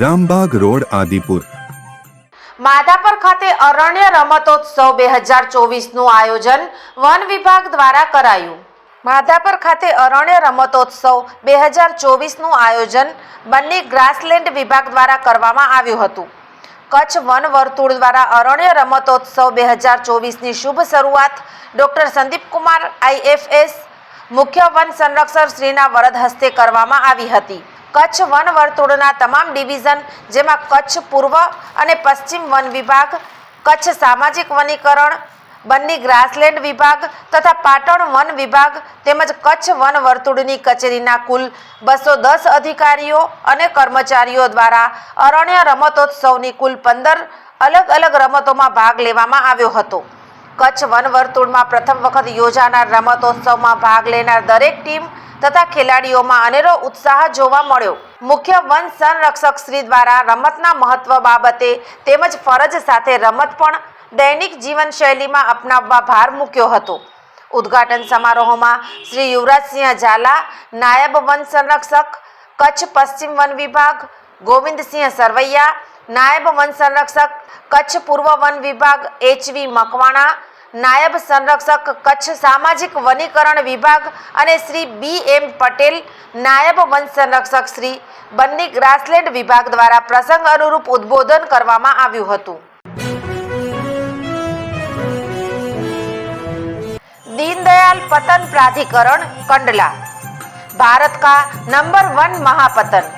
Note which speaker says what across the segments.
Speaker 1: Rambag road, Adipur.
Speaker 2: Madhapar ખાતે અરણ્ય રમતોત્સવ બે હજાર ચોવીસનું આયોજન વન વિભાગ દ્વારા કરાયું. માધાપર ખાતે અરણ્ય રમતોત્સવ બે હજાર ચોવીસનું આયોજન બંને ગ્રાસલેન્ડ વિભાગ દ્વારા કરવામાં આવ્યું હતું. કચ્છ વન વર્તુળ દ્વારા અરણ્ય રમતોત્સવ બે હજાર ચોવીસની શુભ શરૂઆત ડૉક્ટર સંદીપ કુમાર આઈએફએસ, મુખ્ય વન સંરક્ષક શ્રીના વરદ હસ્તે કરવામાં આવી હતી. કચ્છ વન વર્તુળના તમામ ડિવિઝન, જેમાં કચ્છ પૂર્વ અને પશ્ચિમ વન વિભાગ, કચ્છ સામાજિક વનીકરણ બન્ની ગ્રાસલેન્ડ વિભાગ તથા પાટણ વન વિભાગ તેમજ કચ્છ વન વર્તુળની કચેરીના કુલ બસો દસ અધિકારીઓ અને કર્મચારીઓ દ્વારા અરણ્ય રમતોત્સવની કુલ પંદર અલગ અલગ રમતોમાં ભાગ લેવામાં આવ્યો હતો. કચ્છ વન વર્તુળમાં પ્રથમ વખત યોજાનાર રમતોત્સવમાં ભાગ લેનાર દરેક ટીમ તથા ખેલાડીઓમાં અનેરો ઉત્સાહ જોવા મળ્યો. મુખ્ય વન સંરક્ષક શ્રી દ્વારા રમતના મહત્વ બાબતે તેમજ ફરજ સાથે રમત પણ દૈનિક જીવનશૈલીમાં અપનાવવા ભાર મૂક્યો હતો. ઉદ્ઘાટન સમારોહમાં શ્રી યુવરાજસિંહ ઝાલા, નાયબ વન સંરક્ષક, કચ્છ પશ્ચિમ વન વિભાગ, ગોવિંદસિંહ સરવૈયા, નાયબ વન સંરક્ષક, કચ્છ પૂર્વ વન વિભાગ એચવી મકવાણા નાયબ સંરક્ષક કચ્છ સામાજિક વનીકરણ વિભાગ અને શ્રી બી એમ પટેલ, નાયબ વન સંરક્ષક શ્રી બન્ની ગ્રાસલેન્ડ વિભાગ દ્વારા પ્રસંગ અનુરૂપ ઉદબોધન કરવામાં આવ્યું હતું. દીનદયાલ પતન પ્રાધિકરણ, કંડલા. ભારત કા નંબર વન મહાપતન.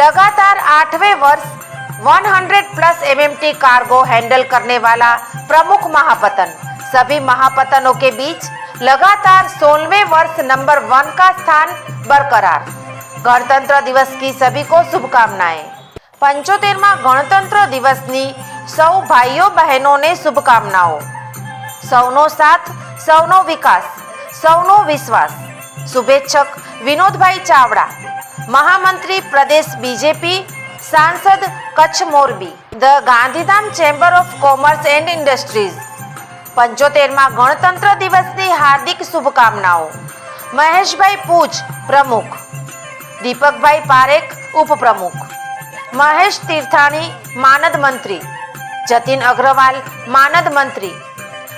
Speaker 2: લગાતાર આઠવે વર્ષ 100 प्लस एमएमटी कार्गो हैंडल करने वाला प्रमुख महापतन सभी महापतनों के बीच लगातार सोलहवें वर्ष नंबर वन का स्थान बरकरार गणतंत्र दिवस की सभी को शुभकामनाएं પંચોતેરમાં ગણતંત્ર દિવસની સૌ ભાઈઓ બહેનોને શુભકામનાઓ સૌનો સાથ સૌનો વિકાસ સૌનો વિશ્વાસ શુભેચ્છક વિનોદભાઈ ચાવડા મહામંત્રી પ્રદેશ બીજેપી સાંસદ Kutch Morbi. The Gandhidham chamber of commerce and industries પંચોતેરમાં ગણતંત્ર દિવસની હાર્દિક શુભકામનાઓ. મહેશભાઈ પૂજ, પ્રમુખ. દીપકભાઈ પારેખ, ઉપપ્રમુખ. મહેશ તીર્થાણી, માનદ મંત્રી. જતીન અગ્રવાલ, માનદ મંત્રી.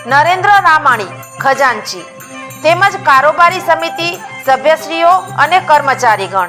Speaker 2: નરેન્દ્ર રામાણી, ખજાનચી. તેમજ કારોબારી સમિતિ, સભ્યશ્રીઓ અને કર્મચારીગણ.